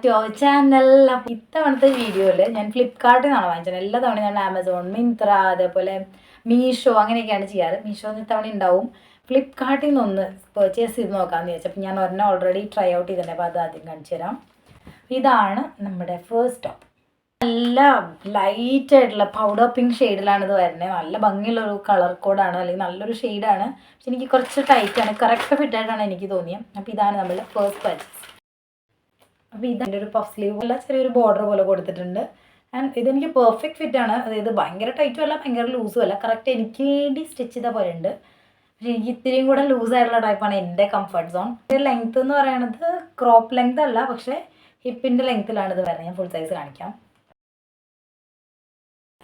Back to our channel ഇത്തവണത്തെ വീഡിയോയിൽ ഞാൻ ഫ്ലിപ്കാർട്ടിൽ നിന്നാണ് വാങ്ങിച്ചത്. എല്ലാ തവണ ഞാൻ ആമസോൺ മിന്ത്ര അതേപോലെ മീഷോ അങ്ങനെയൊക്കെയാണ് ചെയ്യാറ്. മീഷോ ഇത്തവണ ഉണ്ടാവും ഫ്ലിപ്കാർട്ടിൽ നിന്നൊന്ന് പർച്ചേസ് ചെയ്ത് നോക്കാമെന്ന് വിചാരിച്ചു. ഞാൻ ഒരെണ്ണം ഓൾറെഡി ട്രൈ ഔട്ട് ചെയ്തിട്ടുണ്ട്. അപ്പോൾ അത് ആദ്യം കാണിച്ചു തരാം. ഇതാണ് നമ്മുടെ ഫേസ്റ്റ് ടോപ്പ് നല്ല ലൈറ്റ് ആയിട്ടുള്ള പൗഡർ പിങ്ക് ഷെയ്ഡിലാണ് ഇത് വരുന്നത് നല്ല ഭംഗിയുള്ളൊരു കളർ കോഡാണ് അല്ലെങ്കിൽ നല്ലൊരു ഷെയ്ഡാണ് പക്ഷെ എനിക്ക് കുറച്ച് ടൈറ്റാണ് കറക്റ്റ് ഫിറ്റ് ആയിട്ടാണ് എനിക്ക് തോന്നിയത് അപ്പോൾ ഇതാണ് നമ്മുടെ ഫേസ്റ്റ് പർച്ചേസ് അപ്പോൾ ഇതിന്റെ ഒരു പഫ് സ്ലീവ് അല്ല ചെറിയൊരു ബോർഡർ പോലെ കൊടുത്തിട്ടുണ്ട്. ആൻഡ് ഇതെനിക്ക് പെർഫെക്റ്റ് ഫിറ്റ് ആണ്. അതായത് ഭയങ്കര ടൈറ്റും അല്ല ഭയങ്കര ലൂസും അല്ല. കറക്റ്റ് എനിക്ക് വേണ്ടി സ്റ്റിച്ച് ചെയ്ത പോലെ ഉണ്ട്. പക്ഷേ എനിക്ക് ഇത്തിരിയും കൂടെ ലൂസ് ആയിട്ടുള്ള ടൈപ്പാണ് എന്റെ കംഫർട്ട് സോൺ ഇതിന്റെ ലെങ്ത് എന്ന് പറയുന്നത് ക്രോപ്പ് ലെങ്ത് അല്ല പക്ഷേ ഹിപ്പിന്റെ ലെങ്ത്തിലാണ് ഇത് വരുന്നത്. ഞാൻ ഫുൾ സൈസ് കാണിക്കാം.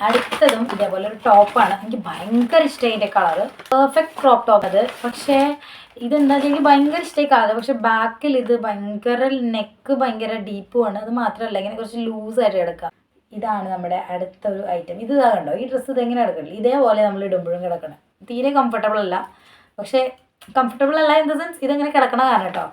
അടുത്തതും ഇതേപോലെ ഒരു ടോപ്പാണ് എനിക്ക് ഭയങ്കര ഇഷ്ടമായി ഇതിന്റെ കളർ പെർഫെക്റ്റ് ക്രോപ്പ് ടോപ്പ് അത്. പക്ഷേ ഇതെന്താ എനിക്ക് ഭയങ്കര ഇഷ്ടമായി കളർ പക്ഷെ ബാക്കിൽ ഇത് ഭയങ്കര നെക്ക് ഭയങ്കര ഡീപ്പുമാണ് അത് മാത്രമല്ല ഇങ്ങനെ കുറച്ച് ലൂസായിട്ട് കിടക്കുക ഇതാണ് നമ്മുടെ അടുത്ത ഒരു ഐറ്റം ഇത് കണ്ടോ? ഈ ഡ്രസ്സ് ഇത് എങ്ങനെ കിടക്കില്ല ഇതേപോലെ നമ്മൾ ഇടുമ്പോഴും കിടക്കണം. തീരെ കംഫർട്ടബിൾ അല്ല. പക്ഷേ കംഫർട്ടബിൾ അല്ല ഇൻ ദ സെൻസ് ഇതെങ്ങനെ കിടക്കണ കാരണം കേട്ടോ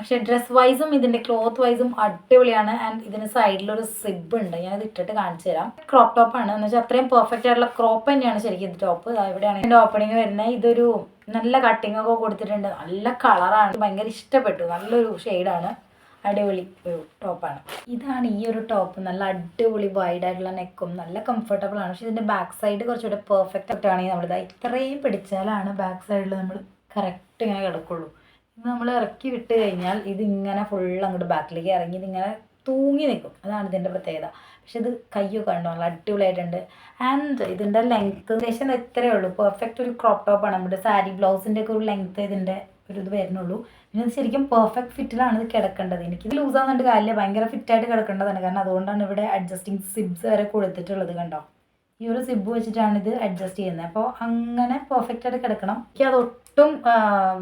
പക്ഷേ ഡ്രസ് വൈസും ഇതിന്റെ ക്ലോത്ത് വൈസും അടിപൊളിയാണ്. ആൻഡ് ഇതിന് സൈഡിലൊരു സിബ് ഉണ്ട്. ഞാൻ ഇത് ഇട്ടിട്ട് കാണിച്ചു തരാം. ക്രോപ്പ് ആണ്. എന്ന് വെച്ചാൽ അത്രയും പെർഫെക്റ്റ് ആയിട്ടുള്ള ക്രോപ്പ് തന്നെയാണ് ശരിക്കും ഇത് ടോപ്പ് ഇവിടെയാണ് ഇതിന്റെ ഓപ്പണിങ് വരുന്നത് ഇതൊരു നല്ല കട്ടിംഗ് ഒക്കെ കൊടുത്തിട്ടുണ്ട്. നല്ല കളറാണ് ഭയങ്കര ഇഷ്ടപ്പെട്ടു. നല്ലൊരു ഷെയ്ഡാണ് അടിപൊളി ഒരു ടോപ്പാണ് ഇതാണ് ഈ ഒരു ടോപ്പ് നല്ല അടിപൊളി വൈഡ് ആയിട്ടുള്ള നെക്കും നല്ല കംഫർട്ടബിൾ ആണ്. പക്ഷെ ഇതിന്റെ ബാക്ക് സൈഡ് കുറച്ചുകൂടെ പെർഫെക്റ്റ് ആയിട്ടാണെങ്കിൽ നമ്മളിത് ഇത്രയും പിടിച്ചാലാണ് ബാക്ക് സൈഡിൽ നമ്മൾ കറക്റ്റ് ഇങ്ങനെ കിടക്കുള്ളൂ. നമ്മൾ ഇറക്കി വിട്ട് കഴിഞ്ഞാൽ ഇത് ഇങ്ങനെ ഫുൾ അങ്ങോട്ട് ബാക്കിലേക്ക് ഇറങ്ങി ഇതിങ്ങനെ തൂങ്ങി നിൽക്കും. അതാണ് ഇതിന്റെ പ്രത്യേകത. പക്ഷെ ഇത് കയ്യൊക്കെ ഉണ്ടോ നല്ല അടിപൊളിയായിട്ടുണ്ട്. ആൻഡ് ഇതിന്റെ ലെങ്ത്ത് ഏകദേശം ഇത്രയേ ഉള്ളൂ. പെർഫെക്റ്റ് ഒരു ക്രോപ്പ് ആണ്. നമ്മുടെ സാരി ബ്ലൗസിന്റെ ഒക്കെ ഒരു ലെങ്ത്ത് ഇതിന്റെ ഒരു ഇത് വരുന്നുള്ളൂ. പിന്നെ ശരിക്കും പെർഫെക്റ്റ് ഫിറ്റിലാണ് ഇത് കിടക്കേണ്ടത്. എനിക്ക് ഇത് ലൂസ് ആവുന്നുണ്ട് കാര്യമില്ല. ഭയങ്കര ഫിറ്റായിട്ട് കിടക്കേണ്ടതാണ്. കാരണം അതുകൊണ്ടാണ് ഇവിടെ അഡ്ജസ്റ്റിംഗ് സിബ്സ് വരെ കൊടുത്തിട്ടുള്ളത് കണ്ടോ? ഈ ഒരു സിബ് വെച്ചിട്ടാണ് ഇത് അഡ്ജസ്റ്റ് ചെയ്യുന്നത്. അപ്പോൾ അങ്ങനെ പെർഫെക്റ്റ് ആയിട്ട് കിടക്കണം. എനിക്ക് അത് ഒട്ടും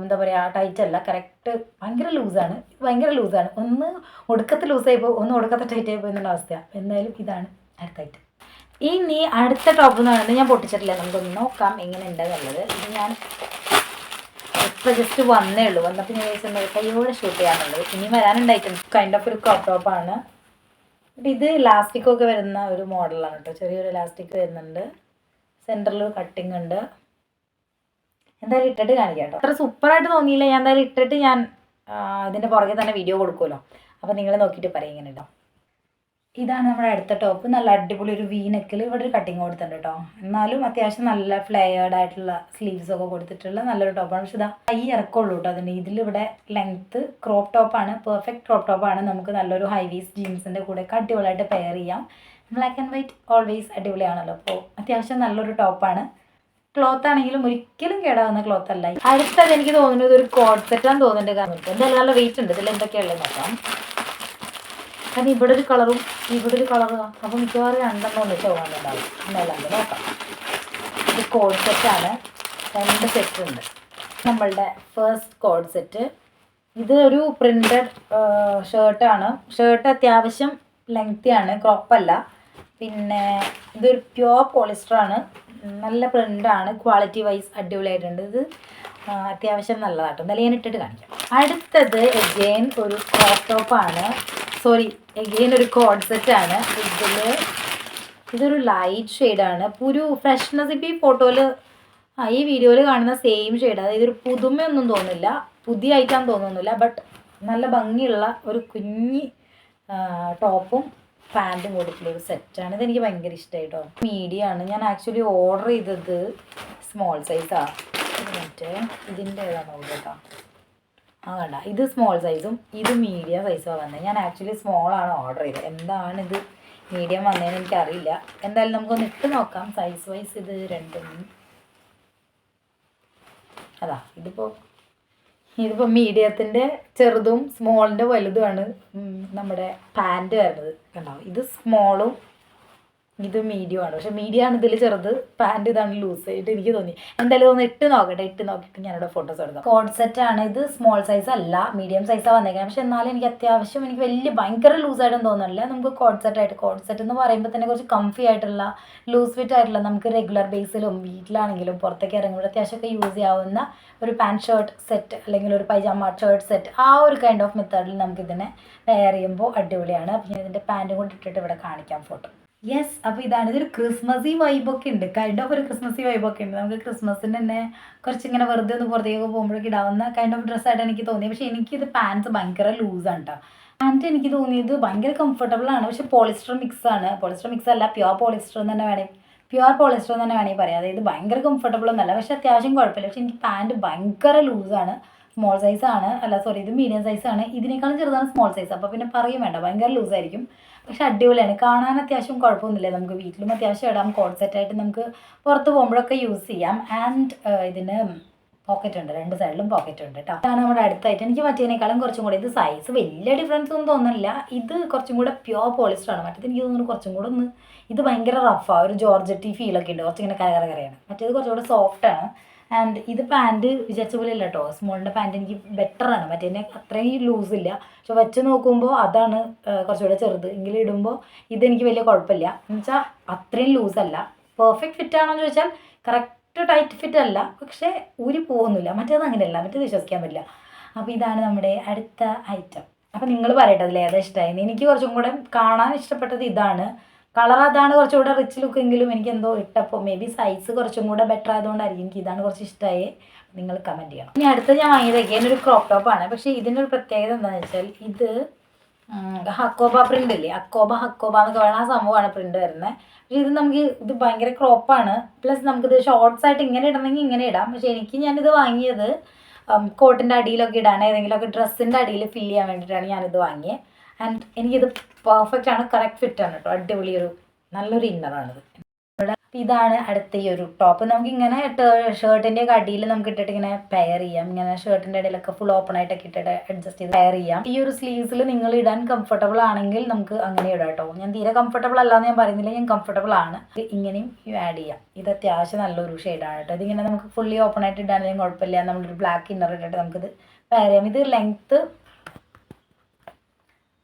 എന്താ പറയുക ടൈറ്റ് അല്ല. കറക്റ്റ് ഭയങ്കര ലൂസാണ് ഭയങ്കര ലൂസാണ് ഒന്ന് ഒടുക്കത്തെ ലൂസായി പോകും ഒന്ന് ഒടുക്കത്തെ ടൈറ്റ് ആയി പോയെന്നുള്ള അവസ്ഥയാണ് എന്തായാലും ഇതാണ് അടുത്ത ഐറ്റം ഇനി അടുത്ത ടോപ്പ് എന്ന് പറയുന്നത് ഞാൻ പൊട്ടിച്ചിട്ടില്ല. നമുക്കൊന്ന് നോക്കാം എങ്ങനെ ഉണ്ടെന്നുള്ളത് ഇത് ഞാൻ ഇപ്പം ജസ്റ്റ് വന്നേ ഉള്ളൂ. വന്നപ്പോൾ ഞാൻ വിചാരിച്ചത് കയ്യോടെ ഷൂട്ട് ചെയ്യാനുള്ളത് ഇനി വരാനുണ്ടായിട്ടുണ്ട് കൈൻഡ് ഓഫ് ഒരു ക്രോപ്പ് ടോപ്പാണ് ബട്ട് ഇത് ലാസ്റ്റിക്കൊക്കെ വരുന്ന ഒരു മോഡലാണ് കേട്ടോ ചെറിയൊരു ഇലാസ്റ്റിക് വരുന്നുണ്ട്. സെന്ററിൽ കട്ടിങ് ഉണ്ട്. എന്തായാലും ഇട്ടിട്ട് കാണിക്കാം കേട്ടോ. അത്ര സൂപ്പറായിട്ട് തോന്നിയില്ല. ഞാൻ എന്തായാലും ഇട്ടിട്ട് ഞാൻ ഇതിന്റെ പുറകെ തന്നെ വീഡിയോ കൊടുക്കുമല്ലോ അപ്പോൾ നിങ്ങൾ നോക്കിയിട്ട് പറയും ഇങ്ങനെ കേട്ടോ. ഇതാണ് നമ്മുടെ അടുത്ത ടോപ്പ് നല്ല അടിപൊളി ഒരു വീനക്കിൽ നെക്കിൽ ഇവിടെ ഒരു കട്ടിങ് കൊടുത്തിട്ടുണ്ട് കേട്ടോ. എന്നാലും അത്യാവശ്യം നല്ല ഫ്ലെയേർഡ് ആയിട്ടുള്ള സ്ലീവ്സ് ഒക്കെ കൊടുത്തിട്ടുള്ള നല്ലൊരു ടോപ്പാണ് പക്ഷെ ഇതാ ഹൈ ഇറക്കമുള്ളൂ കേട്ടോ അതിന്. ഇതിലിവിടെ ലെങ്ത്ത് ക്രോപ്പ് ടോപ്പാണ് പെർഫെക്റ്റ് ക്രോപ്പ് ടോപ്പാണ് നമുക്ക് നല്ലൊരു ഹൈ വീസ് ജീൻസിന്റെ കൂടെ അടിപൊളിയായിട്ട് പെയർ ചെയ്യാം. ബ്ലാക്ക് ആൻഡ് വൈറ്റ് ഓൾവേസ് അടിപൊളിയാണല്ലോ. അപ്പോൾ അത്യാവശ്യം നല്ലൊരു ടോപ്പാണ് ക്ലോത്ത് ആണെങ്കിലും ഒരിക്കലും കേടാവുന്ന ക്ലോത്ത് അല്ല. അടുത്തത് എനിക്ക് തോന്നുന്നത് ഒരു കോഡ് സെറ്റാന്ന് തോന്നുന്നുണ്ട് കാരണം എന്തായാലും നല്ല വെയിറ്റ് ഉണ്ട്. ഇതിൽ എന്തൊക്കെയുള്ളത് നോക്കാം കാരണം ഇവിടെ ഒരു കളറും ഇവിടെ ഒരു കളറും അപ്പോൾ മിക്കവാറും രണ്ടെണ്ണം ഒന്നിച്ച് പോകാനുണ്ടാവും. എന്തായാലും നോക്കാം. ഇത് കോഡ് സെറ്റാണ് രണ്ട് സെറ്റ് ഉണ്ട്. നമ്മളുടെ ഫസ്റ്റ് കോഡ് സെറ്റ് ഇത് ഒരു പ്രിന്റഡ് ഷർട്ടാണ് ഷർട്ട് അത്യാവശ്യം ലെങ്തിയാണ് ക്രോപ്പല്ല പിന്നെ ഇതൊരു പ്യുവർ പോളിസ്റ്ററാണ് നല്ല പ്രിന്റാണ് ക്വാളിറ്റി വൈസ് അടിപൊളിയായിട്ടുണ്ട്. ഇത് അത്യാവശ്യം നല്ലതാട്ടോ. എന്തായാലും ഞാൻ ഇട്ടിട്ട് കാണിക്കാം. അടുത്തത് എഗെയിൻ ഒരു ക്രോപ്പ് ടോപ്പാണ് സോറി എഗെയിൻ ഒരു കോഡ് സെറ്റാണ് ഇതിൽ ഇതൊരു ലൈറ്റ് ഷെയ്ഡാണ് അപ്പോൾ ഒരു ഫ്രഷ്നെസ് ഇപ്പോൾ ഈ ഫോട്ടോയിൽ ഈ വീഡിയോയിൽ കാണുന്ന സെയിം ഷെയ്ഡ് അതായത് ഒരു പുതുമയൊന്നും തോന്നില്ല പുതിയ ഐറ്റം തോന്നുന്നില്ല. ബട്ട് നല്ല ഭംഗിയുള്ള ഒരു കുഞ്ഞി ടോപ്പും പാന്റും കൊടുത്തിട്ടുള്ള ഒരു സെറ്റാണ്. ഇതെനിക്ക് ഭയങ്കര ഇഷ്ടമായി കേട്ടോ മീഡിയം ആണ് ഞാൻ ആക്ച്വലി ഓർഡർ ചെയ്തത് സ്മോൾ സൈസാണ് മറ്റേ ഇതിന്റെ ഏതാണ് കേട്ടോ ആ കണ്ട. ഇത് സ്മോൾ സൈസും ഇത് മീഡിയം സൈസുമാണ് വന്നത് ഞാൻ ആക്ച്വലി സ്മോൾ ആണ് ഓർഡർ ചെയ്തത്. എന്താണ് ഇത് മീഡിയം വന്നതെന്ന് എനിക്കറിയില്ല. എന്തായാലും നമുക്കൊന്ന് ഇട്ട് നോക്കാം. സൈസ് വൈസ് ഇത് രണ്ടും. അതാ ഇതിപ്പോൾ ഇതിപ്പോൾ മീഡിയത്തിന്റെ ചെറുതും സ്മോളിന്റെ വലുതുമാണ് നമ്മുടെ പാന്റ് വരുന്നത്. കണ്ടോ? ഇത് സ്മോളും ഇത് മീഡിയം ആണ്. പക്ഷെ മീഡിയം ആണ് ഇതിൽ ചെറുത്. പാന്റ് ഇതാണ് ലൂസ് ആയിട്ട് എനിക്ക് തോന്നി. എന്തായാലും ഒന്ന് ഇട്ട് നോക്കട്ടെ ഇട്ട് നോക്കിയിട്ട് ഞാൻ ഞാനിവിടെ ഫോട്ടോസ് എടുക്കാം. കോഡ് സെറ്റ് ആണ് ഇത്. സ്മോൾ സൈസ് അല്ല. മീഡിയം സൈസാണ് വന്നേക്കുന്നത് പക്ഷെ എന്നാലും എനിക്ക് അത്യാവശ്യം എനിക്ക് വലിയ ഭയങ്കര ലൂസ് ആയിട്ടൊന്നും തോന്നുന്നില്ല നമുക്ക് കോഡ് സെറ്റ് ആയിട്ട് കോഡ് സെറ്റ് എന്ന് പറയുമ്പോൾ തന്നെ കുറച്ച് കംഫി ആയിട്ടുള്ള ലൂസ് ഫിറ്റ് ആയിട്ടുള്ള നമുക്ക് റെഗുലർ ബേസിലും വീട്ടിലാണെങ്കിലും പുറത്തേക്ക് ഇറങ്ങുമ്പോൾ അത്യാവശ്യമൊക്കെ യൂസ് ചെയ്യാവുന്ന ഒരു പാന്റ് ഷർട്ട് സെറ്റ് അല്ലെങ്കിൽ ഒരു പൈജാമ ഷർട്ട് സെറ്റ് ആ ഒരു കൈൻഡ് ഓഫ് മെത്തേഡിൽ നമുക്കിതിനെ വെയർ ചെയ്യുമ്പോൾ അടിപൊളിയാണ്. അപ്പം ഞാൻ ഇതിന്റെ പാന്റും കൂടി ഇട്ടിട്ട് ഇവിടെ കാണിക്കാം ഫോട്ടോ യെസ് അപ്പോൾ ഇതാണ്. ഇതൊരു ക്രിസ്മസി വൈബൊക്കെ ഉണ്ട്. കൈൻഡ് ഓഫ് ഒരു ക്രിസ്മസി വൈബൊക്കെ ഉണ്ട്. നമുക്ക് ക്രിസ്മസിന് തന്നെ കുറച്ച് ഇങ്ങനെ വെറുതെ ഒന്ന് പുറത്തേക്ക് പോകുമ്പോഴേക്ക് ഇടാവുന്ന കൈൻഡ് ഓഫ് ഡ്രസ്സായിട്ട് എനിക്ക് തോന്നി പക്ഷേ ഇത് പാൻസ് ഭയങ്കര ലൂസാണ് കേട്ടോ പാന്റ് എനിക്ക് തോന്നിയത് ഭയങ്കര കംഫർട്ടബിൾ ആണ്. പക്ഷെ പോളിസ്റ്റർ മിക്സ് ആണ്. പോളിസ്റ്റർ മിക്സ് അല്ല പ്യുവർ പോളിസ്റ്റർ എന്ന് തന്നെ വേണേ പ്യുവർ പോളിസ്റ്റർ എന്ന് തന്നെ വേണമെങ്കിൽ പറയാം. അതായത് ഭയങ്കര കംഫർട്ടബിൾ ഒന്നല്ല. പക്ഷെ അത്യാവശ്യം കുഴപ്പമില്ല. പക്ഷെ എനിക്ക് പാന്റ് ഭയങ്കര ലൂസാണ് സ്മോൾ സൈസ് ആണ്. അല്ല സോറി ഇത് മീഡിയം സൈസ് ആണ്. ഇതിനേക്കാളും ചെറുതാണ് സ്മോൾ സൈസ് അപ്പോൾ പിന്നെ പറയും വേണ്ട. ഭയങ്കര ലൂസായിരിക്കും പക്ഷെ അടിപൊളിയാണ്. കാണാൻ അത്യാവശ്യം കുഴപ്പമൊന്നുമില്ല. നമുക്ക് വീട്ടിലും അത്യാവശ്യം ഇടാം. കോഡ് സെറ്റായിട്ട് നമുക്ക് പുറത്ത് പോകുമ്പോഴൊക്കെ യൂസ് ചെയ്യാം. ആൻഡ് ഇതിന് പോക്കറ്റ് ഉണ്ട്. രണ്ട് സൈഡിലും പോക്കറ്റ് ഉണ്ട് കേട്ടോ അതാണ് നമ്മുടെ അടുത്തായിട്ട്. എനിക്ക് മറ്റേതിനേക്കാളും കുറച്ചും കൂടി ഇത് സൈസ് വലിയ ഡിഫറൻസ് ഒന്നും തോന്നുന്നില്ല. ഇത് കുറച്ചും കൂടെ പ്യുവർ പോളിസ്റ്റർ ആണ്. മറ്റേത് എനിക്ക് തോന്നുന്നു കുറച്ചും കൂടെ ഒന്ന് ഇത് ഭയങ്കര റഫാണ് ഒരു ജോർജറ്റി ഫീലൊക്കെ ഉണ്ട്. കുറച്ചിങ്ങനെ കര കര കരയാണ്. മറ്റേത് കുറച്ചുകൂടെ സോഫ്റ്റ് ആണ്. ആൻഡ് ഇത് പാന്റ് വിചാരിച്ച പോലെ അല്ല കേട്ടോ സ്മോളിന്റെ പാന്റ് എനിക്ക് ബെറ്റർ ആണ്. മറ്റേതിനെ അത്രയും ലൂസ് ഇല്ല. പക്ഷെ വെച്ച് നോക്കുമ്പോൾ അതാണ് കുറച്ചുകൂടെ ചെറുത്. എങ്കിലും ഇടുമ്പോൾ ഇതെനിക്ക് വലിയ കുഴപ്പമില്ല. എന്ന് വെച്ചാൽ അത്രയും ലൂസ് അല്ല. പെർഫെക്റ്റ് ഫിറ്റ് ആണോ എന്ന് ചോദിച്ചാൽ കറക്റ്റ് ടൈറ്റ് ഫിറ്റ് അല്ല. പക്ഷേ ഊരി പോകുന്നില്ല മറ്റേത് അങ്ങനെയല്ല. മറ്റേത് വിശ്വസിക്കാൻ പറ്റില്ല. അപ്പോൾ ഇതാണ് നമ്മുടെ അടുത്ത ഐറ്റം അപ്പോൾ നിങ്ങൾ പറയട്ടെ അതിൽ ഏതാ ഇഷ്ടമായിരുന്നു എനിക്ക് കുറച്ചും കൂടെ കാണാൻ ഇഷ്ടപ്പെട്ടത് ഇതാണ്. കളർ അതാണ് കുറച്ചുകൂടെ റിച്ച് ലുക്ക് എങ്കിലും എനിക്ക് എന്തോ ഇട്ടപ്പോൾ മേ ബി സൈസ് കുറച്ചും കൂടെ ബെറ്റർ ആയതുകൊണ്ടായിരിക്കും എനിക്ക് ഇതാണ് കുറച്ച് ഇഷ്ടമായി നിങ്ങൾ കമന്റ് ചെയ്യണം. ഇനി അടുത്ത് ഞാൻ വാങ്ങിയത് again ഒരു ക്രോപ്പ് ടോപ്പാണ് പക്ഷേ ഇതിന്റെ ഒരു പ്രത്യേകത എന്താണെന്ന് വെച്ചാൽ ഇത് ഹക്കോബ പ്രിന്റ് ഇല്ലേ? അക്കോബ ഹക്കോബ എന്നൊക്കെ പറയുന്ന ആ സംഭവമാണ് പ്രിന്റ് വരുന്നത്. പക്ഷേ ഇത് നമുക്ക് ഇത് ഭയങ്കര ക്രോപ്പാണ് പ്ലസ് നമുക്കിത് ഷോർട്സ് ആയിട്ട് ഇങ്ങനെ ഇടണമെങ്കിൽ ഇങ്ങനെ ഇടാം. പക്ഷേ എനിക്ക് ഞാനിത് വാങ്ങിയത് കോട്ടിന്റെ അടിയിലൊക്കെ ഇടാൻ ഏതെങ്കിലുമൊക്കെ ഡ്രസ്സിന്റെ അടിയിൽ ഫില്ല് ചെയ്യാൻ വേണ്ടിയിട്ടാണ് ഞാനിത് വാങ്ങിയത് ആൻഡ് എനിക്കിത് പെർഫെക്റ്റ് ആണ് കറക്റ്റ് ഫിറ്റ് ആണ് കേട്ടോ അടിപൊളി ഒരു നല്ലൊരു ഇന്നറാണിത് ഇതാണ് അടുത്ത ഈ ഒരു ടോപ്പ് നമുക്ക് ഇങ്ങനെ ഷർട്ടിന്റെ ഒക്കെ അടിയിൽ നമുക്ക് ഇട്ടിട്ട് ഇങ്ങനെ പെയർ ചെയ്യാം. ഇങ്ങനെ ഷർട്ടിന്റെ ഇടയിലൊക്കെ ഫുൾ ഓപ്പൺ ആയിട്ടൊക്കെ ഇട്ടിട്ട് അഡ്ജസ്റ്റ് ചെയ്ത് പെയർ ചെയ്യാം. ഈ ഒരു സ്ലീവ്സിൽ നിങ്ങൾ ഇടാൻ കംഫർട്ടബിൾ ആണെങ്കിൽ നമുക്ക് അങ്ങനെ ഇടാം കേട്ടോ ഞാൻ തീരെ കംഫർട്ടബിൾ അല്ലാന്ന് ഞാൻ പറയുന്നില്ല ഞാൻ കംഫർട്ടബിൾ ആണ്. ഇങ്ങനെയും ആഡ് ചെയ്യാം. ഇത് അത്യാവശ്യം നല്ലൊരു ഷെയ്ഡാണ് കേട്ടോ ഇതിങ്ങനെ നമുക്ക് ഫുള്ളി ഓപ്പൺ ആയിട്ട് ഇടാനും കുഴപ്പമില്ല. നമ്മളൊരു ബ്ലാക്ക് ഇന്നർ ഇട്ടിട്ട് നമുക്കിത് പെയർ ചെയ്യാം. ഇത് ലെങ്ത്ത്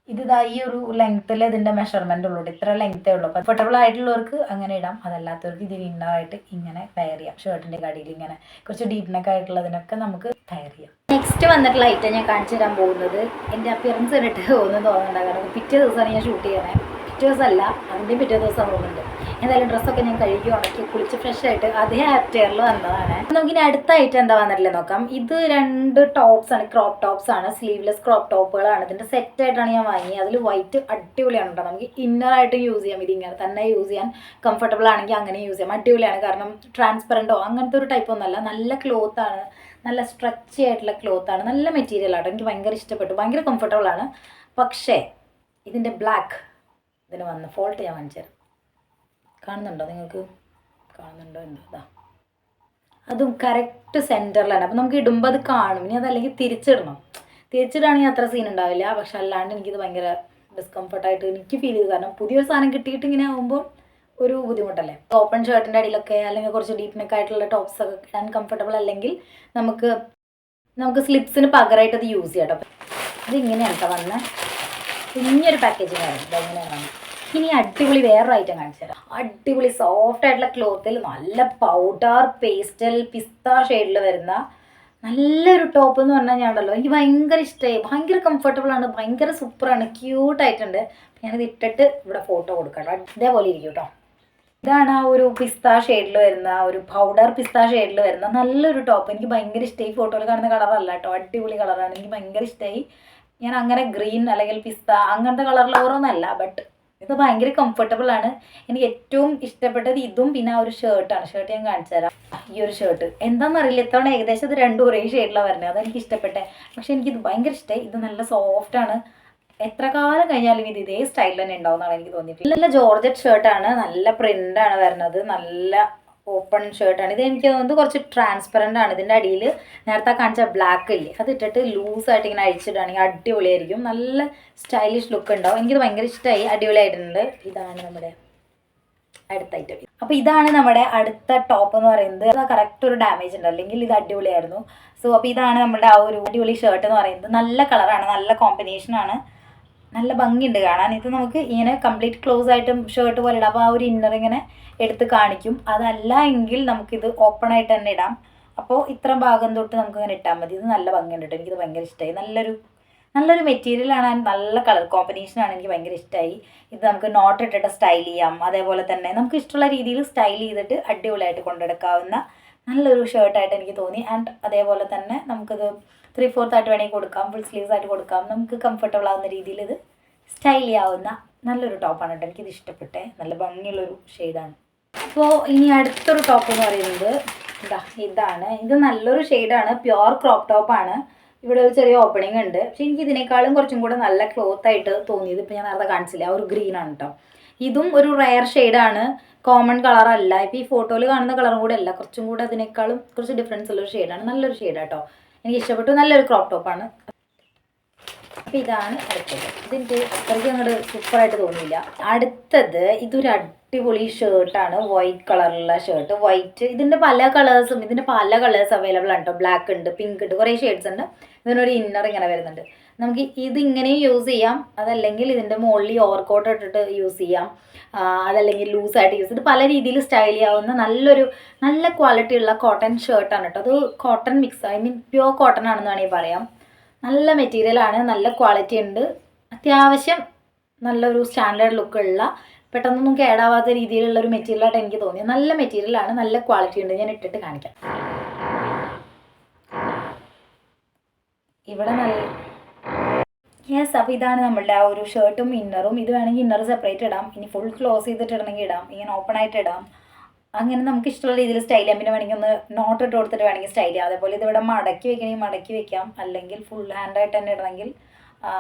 ഇത് ഈ ഒരു ലെങ്ത്തിൽ ഇതിന്റെ മെഷർമെന്റ് ഉള്ളൂ. ഇത്ര ലെങ്ത്തേ ഉള്ളൂ. കംഫർട്ടബിൾ ആയിട്ടുള്ളവർക്ക് അങ്ങനെ ഇടാം. അതല്ലാത്തവർക്ക് ഇതിന് ഇന്നറായിട്ട് ഇങ്ങനെ ഫയർ ചെയ്യാം. ഷർട്ടിന്റെ കടിയിൽ ഇങ്ങനെ. കുറച്ച് ഡീപ്പ് നെക്ക് ആയിട്ടുള്ളതിനൊക്കെ നമുക്ക് ഫയർ ചെയ്യാം. നെക്സ്റ്റ് വന്നിട്ടുള്ള ഐറ്റം ഞാൻ കാണിച്ചു തരാൻ പോകുന്നത് എന്റെ അപ്പിയറൻസ് കണ്ടിട്ട് തോന്നുന്നു തോന്നണ്ട കാരണം പിറ്റേ ദിവസമാണ് ഞാൻ ഷൂട്ട് ചെയ്യണേ പിറ്റേ ദിവസമല്ല. അതിന്റെ പിറ്റേ ദിവസം തോന്നുന്നുണ്ട് എന്തായാലും ഡ്രസ്സൊക്കെ ഞാൻ കഴുകി ഉണക്കി കുളിച്ച് ഫ്രഷ് ആയിട്ട് അതേ ആപ്റ്റയറിൽ വന്നതാണ്. നമുക്ക് ഇനി അടുത്ത ഐറ്റം എന്താ വന്നിട്ടില്ല നോക്കാം. ഇത് രണ്ട് ടോപ്സ് ആണ് ക്രോപ്പ് ടോപ്സ് ആണ് സ്ലീവ്ലെസ് ക്രോപ്പ് ടോപ്പുകളാണ് ഇതിന്റെ സെറ്റ് ആയിട്ടാണ് ഞാൻ വാങ്ങിയത്. അതിൽ വൈറ്റ് അടിപൊളിയാണ് കേട്ടോ നമുക്ക് ഇന്നർ ആയിട്ട് യൂസ് ചെയ്യാം. ഇത് ഇങ്ങനെ തന്നെ യൂസ് ചെയ്യാൻ കംഫർട്ടബിൾ ആണെങ്കിൽ അങ്ങനെ യൂസ് ചെയ്യാം. അടിപൊളിയാണ്. കാരണം ട്രാൻസ്പെറന്റോ അങ്ങനത്തെ ഒരു ടൈപ്പ് ഒന്നല്ല നല്ല ക്ലോത്ത് ആണ്. നല്ല സ്ട്രെച്ചി ആയിട്ടുള്ള ക്ലോത്ത് ആണ്. നല്ല മെറ്റീരിയൽ ആണ് എനിക്ക് ഭയങ്കര ഇഷ്ടപ്പെട്ടു. ഭയങ്കര കംഫർട്ടബിൾ ആണ്. പക്ഷേ ഇതിന്റെ ബ്ലാക്ക് ഇതിന് വന്ന ഫോൾട്ട് ഞാൻ കാണിച്ചു തരാം. കാണുന്നുണ്ടോ? നിങ്ങൾക്ക് കാണുന്നുണ്ടോ എന്തോ? ഇതാ അതും കറക്റ്റ് സെന്ററിലാണ് അപ്പം നമുക്ക് ഇടുമ്പോൾ അത് കാണും. ഇനി അതല്ലെങ്കിൽ തിരിച്ചിടണം. തിരിച്ചിടുകയാണെങ്കിൽ അത്ര സീൻ ഉണ്ടാവില്ല. പക്ഷെ അല്ലാണ്ട് എനിക്കിത് ഭയങ്കര ഡിസ്കംഫർട്ടായിട്ട് എനിക്ക് ഫീൽ ചെയ്തു. കാരണം പുതിയൊരു സാധനം കിട്ടിയിട്ട് ഇങ്ങനെ ആകുമ്പോൾ ഒരു ബുദ്ധിമുട്ടല്ലേ? ഓപ്പൺ ഷർട്ടിന്റെ അടിയിലൊക്കെ അല്ലെങ്കിൽ കുറച്ച് ഡീപ്പ് നെക്ക് ആയിട്ടുള്ള ടോപ്സ് ഒക്കെ ഇടാൻ കംഫർട്ടബിൾ അല്ലെങ്കിൽ നമുക്ക് നമുക്ക് സ്ലിപ്സിന് പകരമായിട്ട് അത് യൂസ് ചെയ്യാം കേട്ടോ ഇത് ഇതിങ്ങനെയാണ് കേട്ടോ വന്ന. കുഞ്ഞൊരു പാക്കേജിങ് ആയിരുന്നു ഇതെങ്ങനെയാണ് ഇനി അടിപൊളി വേറൊരു ഐറ്റം കാണിച്ചു തരാം. അടിപൊളി സോഫ്റ്റ് ആയിട്ടുള്ള ക്ലോത്തിൽ നല്ല പൗഡർ പേസ്റ്റൽ പിസ്ത ഷെയ്ഡിൽ വരുന്ന നല്ലൊരു ടോപ്പ് എന്ന് പറഞ്ഞാൽ ഞാൻ ഉണ്ടല്ലോ. എനിക്ക് ഭയങ്കര ഇഷ്ടമായി ഭയങ്കര കംഫർട്ടബിൾ ആണ്. ഭയങ്കര സൂപ്പറാണ് ക്യൂട്ട് ആയിട്ടുണ്ട്. ഞാനിത് ഇട്ടിട്ട് ഇവിടെ ഫോട്ടോ കൊടുക്കാം. അതേപോലെ ഇരിക്കും കേട്ടോ ഇതാണ് ആ ഒരു പിസ്ത ഷെയ്ഡിൽ വരുന്ന ഒരു പൗഡർ പിസ്ത ഷെയ്ഡിൽ വരുന്ന നല്ലൊരു ടോപ്പ് എനിക്ക് ഭയങ്കര ഇഷ്ടമായി ഫോട്ടോയിൽ കാണുന്ന കളറല്ല കേട്ടോ അടിപൊളി കളറാണ് എനിക്ക് ഭയങ്കര ഇഷ്ടമായി ഞാൻ അങ്ങനെ ഗ്രീൻ അല്ലെങ്കിൽ പിസ്ത അങ്ങനത്തെ കളറിൽ ഓരോന്നല്ല ബട്ട് ഇത് ഭയങ്കര കംഫർട്ടബിൾ ആണ്. എനിക്ക് ഏറ്റവും ഇഷ്ടപ്പെട്ടത് ഇതും പിന്നെ ആ ഒരു ഷർട്ടാണ് ഷർട്ട് ഞാൻ കാണിച്ചു തരാം. ഈ ഒരു ഷർട്ട് എന്താണെന്നറിയില്ല ഇത്തവണ ഏകദേശം ഇത് രണ്ടും ഒരേ ഷെയ്ഡിലാണ് വരുന്നത് അതെനിക്ക് ഇഷ്ടപ്പെട്ടെ. പക്ഷെ എനിക്കിത് ഭയങ്കര ഇഷ്ടമായി ഇത് നല്ല സോഫ്റ്റ് ആണ്. എത്ര കാലം കഴിഞ്ഞാലും ഇത് ഇതേ സ്റ്റൈൽ തന്നെ ഉണ്ടാവുന്നതാണ് എനിക്ക് തോന്നിയിട്ടുള്ളത്. നല്ല ജോർജറ്റ് ഷർട്ടാണ് നല്ല പ്രിന്റ് ആണ് വരുന്നത്. നല്ല ഓപ്പൺ ഷർട്ടാണ് ഇത് എനിക്ക് തോന്നുന്നത് കുറച്ച് ട്രാൻസ്പെറന്റ് ആണ്. ഇതിന്റെ അടിയിൽ നേരത്തെ കാണിച്ച ബ്ലാക്ക് ഇല്ലേ? അത് ഇട്ടിട്ട് ലൂസായിട്ട് ഇങ്ങനെ അഴിച്ചിടുകയാണെങ്കിൽ അടിപൊളിയായിരിക്കും. നല്ല സ്റ്റൈലിഷ് ലുക്ക് ഉണ്ടാവും. എനിക്കിത് ഭയങ്കര ഇഷ്ടമായി അടിപൊളിയായിട്ടുണ്ട്. ഇതാണ് നമ്മുടെ അടുത്ത ഐറ്റം അപ്പോൾ ഇതാണ് നമ്മുടെ അടുത്ത ടോപ്പ് എന്ന് പറയുന്നത്. അത് കറക്റ്റ് ഒരു ഡാമേജ് ഉണ്ട്. അല്ലെങ്കിൽ ഇത് അടിപൊളിയായിരുന്നു. സോ അപ്പോൾ ഇതാണ് നമ്മുടെ ആ ഒരു അടിപൊളി ഷർട്ട് എന്ന് പറയുന്നത്. നല്ല കളറാണ് നല്ല കോമ്പിനേഷനാണ് നല്ല ഭംഗിയുണ്ട് കാണാൻ. ഇത് നമുക്ക് ഇങ്ങനെ കംപ്ലീറ്റ് ക്ലോസ് ആയിട്ടും ഷർട്ട് പോലെ ഇടാം. അപ്പോൾ ആ ഒരു ഇന്നർ ഇങ്ങനെ എടുത്ത് കാണിക്കും. അതല്ല എങ്കിൽ നമുക്കിത് ഓപ്പൺ ആയിട്ട് തന്നെ ഇടാം. അപ്പോൾ ഇത്ര ഭാഗം തൊട്ട് നമുക്ക് ഇങ്ങനെ ഇട്ടാൽ മതി. ഇത് നല്ല ഭംഗിയുണ്ട് കേട്ടോ എനിക്കിത് ഭയങ്കര ഇഷ്ടമായി നല്ലൊരു നല്ലൊരു മെറ്റീരിയലാണ് നല്ല കളർ കോമ്പിനേഷനാണ് എനിക്ക് ഭയങ്കര ഇഷ്ടമായി ഇത് നമുക്ക് നോട്ട് ഇട്ടിട്ട് സ്റ്റൈൽ ചെയ്യാം. അതേപോലെ തന്നെ നമുക്ക് ഇഷ്ടമുള്ള രീതിയിൽ സ്റ്റൈൽ ചെയ്തിട്ട് അടിപൊളിയായിട്ട് കൊണ്ടെടുക്കാവുന്ന നല്ലൊരു ഷർട്ടായിട്ട് എനിക്ക് തോന്നി. ആൻഡ് അതേപോലെ തന്നെ നമുക്കിത് ത്രീ ഫോർത്ത് ആയിട്ട് വേണമെങ്കിൽ കൊടുക്കാം. ഫുൾ സ്ലീവ്സ് ആയിട്ട് കൊടുക്കാം. നമുക്ക് കംഫർട്ടബിൾ ആവുന്ന രീതിയിൽ ഇത് സ്റ്റൈൽ ചെയ്യാവുന്ന നല്ലൊരു ടോപ്പാണ് കേട്ടോ. എനിക്കിത് ഇഷ്ടപ്പെട്ടെ. നല്ല ഭംഗിയുള്ളൊരു ഷെയ്ഡാണ് അപ്പോൾ ഇനി അടുത്തൊരു ടോപ്പ് എന്ന് പറയുന്നത് ഇതാ ഇതാണ്. ഇത് നല്ലൊരു ഷെയ്ഡാണ് പ്യുവർ ക്രോപ്പ് ടോപ്പാണ് ഇവിടെ ഒരു ചെറിയ ഓപ്പണിംഗ് ഉണ്ട്. പക്ഷെ എനിക്ക് ഇതിനേക്കാളും കുറച്ചും കൂടെ നല്ല ക്ലോത്ത് ആയിട്ട് തോന്നിയത് ഇപ്പം ഞാൻ നേരത്തെ കാണിച്ചില്ല? ഒരു ഗ്രീൻ ആണ് കേട്ടോ ഇതും ഒരു റയർ ഷെയ്ഡാണ് കോമൺ കളറല്ല ഇപ്പം ഈ ഫോട്ടോയിൽ കാണുന്ന കളറും കൂടെ അല്ല. കുറച്ചും കൂടെ അതിനേക്കാളും കുറച്ച് ഡിഫറൻസ് ഉള്ളൊരു ഷെയ്ഡാണ് നല്ലൊരു ഷെയ്ഡാണ് കേട്ടോ എനിക്ക് ഇഷ്ടപ്പെട്ടു. നല്ലൊരു ക്രോപ്പ് ടോപ്പാണ് അപ്പം ഇതാണ് അടുത്തത്. ഇതിന്റെ അത്രയ്ക്ക് അങ്ങോട്ട് സൂപ്പറായിട്ട് തോന്നിയില്ല. അടുത്തത് ഇതൊരു അടിപൊളി ഷർട്ടാണ് വൈറ്റ് കളറുള്ള ഷർട്ട് വൈറ്റ് ഇതിന്റെ പല കളേഴ്സും ഇതിന്റെ പല കളേഴ്സ് അവൈലബിൾ ആണ് കേട്ടോ ബ്ലാക്ക് ഉണ്ട് പിങ്ക് ഉണ്ട് കുറേ ഷെയ്ഡ്സ് ഉണ്ട്. ഇതിനൊരു ഇന്നർ ഇങ്ങനെ വരുന്നുണ്ട്. നമുക്ക് ഇത് ഇങ്ങനെയും യൂസ് ചെയ്യാം. അതല്ലെങ്കിൽ ഇതിന്റെ മുകളിൽ ഓവർകോട്ട് ഇട്ടിട്ട് യൂസ് ചെയ്യാം. അതല്ലെങ്കിൽ ലൂസായിട്ട് യൂസ് ഇത് പല രീതിയിൽ സ്റ്റൈൽ ചെയ്യാവുന്ന നല്ലൊരു നല്ല ക്വാളിറ്റി ഉള്ള കോട്ടൺ ഷർട്ടാണ് കേട്ടോ അത് cotton mix I mean pure cotton ആണെന്ന് വേണമെങ്കിൽ പറയാം. നല്ല മെറ്റീരിയലാണ് നല്ല ക്വാളിറ്റി ഉണ്ട്. അത്യാവശ്യം നല്ലൊരു സ്റ്റാൻഡേർഡ് ലുക്കുള്ള പെട്ടെന്നൊന്നും കേടാവാത്ത രീതിയിലുള്ള ഒരു മെറ്റീരിയലായിട്ട് എനിക്ക് തോന്നി നല്ല മെറ്റീരിയലാണ് നല്ല ക്വാളിറ്റി ഉണ്ട്. ഞാൻ ഇട്ടിട്ട് കാണിക്കാം. ഇവിടെ നല്ല യെസ് അപ്പോൾ ഇതാണ് നമ്മളുടെ ആ ഒരു ഷർട്ടും ഇന്നറും ഇത് വേണമെങ്കിൽ ഇന്നർ സെപ്പറേറ്റ് ഇടാം. ഇനി ഫുൾ ക്ലോസ് ചെയ്തിട്ടിടണമെങ്കിൽ ഇടാം. ഇങ്ങനെ ഓപ്പൺ ആയിട്ട് ഇടാം. അങ്ങനെ നമുക്ക് ഇഷ്ടമുള്ള രീതിയിൽ സ്റ്റൈൽ ചെയ്യാം. പിന്നെ വേണമെങ്കിൽ ഒന്ന് നോട്ട് ഇട്ട് കൊടുത്തിട്ട് വേണമെങ്കിൽ സ്റ്റൈൽ ചെയ്യാം. അതേപോലെ ഇതിവിടെ മടക്കി വെക്കണമെങ്കിൽ മടക്കി വെക്കാം. അല്ലെങ്കിൽ ഫുൾ ഹാൻഡായിട്ട് തന്നെ ഇടണമെങ്കിൽ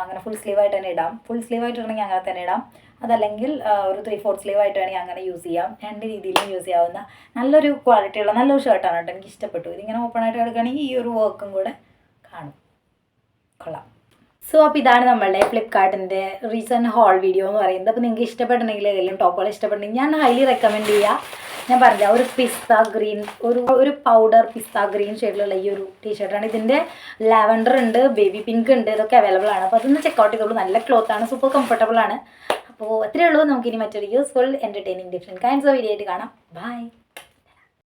അങ്ങനെ ഫുൾ സ്ലീവ് ആയിട്ട് തന്നെ ഇടാം. ഫുൾ സ്ലീവ് ആയിട്ട് ഇടണമെങ്കിൽ അങ്ങനെ തന്നെ ഇടാം. അതല്ലെങ്കിൽ ഒരു ത്രീ ഫോർത്ത് സ്ലീവ് ആയിട്ട് വേണമെങ്കിൽ അങ്ങനെ യൂസ് ചെയ്യാം. രണ്ട് രീതിയിലും യൂസ് ചെയ്യാവുന്ന നല്ലൊരു ക്വാളിറ്റിയുള്ള നല്ലൊരു ഷർട്ടാണ് കേട്ടോ. എനിക്ക് ഇഷ്ടപ്പെട്ടു ഇതിങ്ങനെ ഓപ്പൺ ആയിട്ട് എടുക്കുകയാണെങ്കിൽ ഈ ഒരു വർക്കും കൂടെ കാണും. കൊള്ളാം. സോ അപ്പോൾ ഇതാണ് നമ്മളുടെ ഫ്ലിപ്കാർട്ടിന്റെ റീസെന്റ് ഹോൾ വീഡിയോ എന്ന് പറയുന്നത്. അപ്പോൾ നിങ്ങൾക്ക് ഇഷ്ടപ്പെടണമെങ്കിൽ ഏതെങ്കിലും ടോപ്പുകൾ ഇഷ്ടപ്പെടണമെങ്കിൽ ഞാൻ ഹൈലി റെക്കമെൻഡ് ചെയ്യുക ഞാൻ പറഞ്ഞില്ല ഒരു പിസ്ത ഗ്രീൻ ഒരു ഒരു പൗഡർ പിസ്ത ഗ്രീൻ ഷെയ്ഡിലുള്ള ഈ ഒരു ടീഷർട്ടാണ് ഇതിന്റെ ലാവൻഡർ ഉണ്ട് ബേബി പിങ്ക് ഉണ്ട് ഇതൊക്കെ അവൈലബിൾ ആണ്. അപ്പോൾ അതൊന്ന് ചെക്കൗട്ട് ചെയ്തോളൂ. നല്ല ക്ലോത്ത് ആണ് സൂപ്പർ കംഫർട്ടബിൾ ആണ്. അപ്പോൾ അത്രയേ ഉള്ളൂ. നമുക്കിനി മറ്റൊരു useful entertaining different kinds of video ആയിട്ട് കാണാം. ബൈ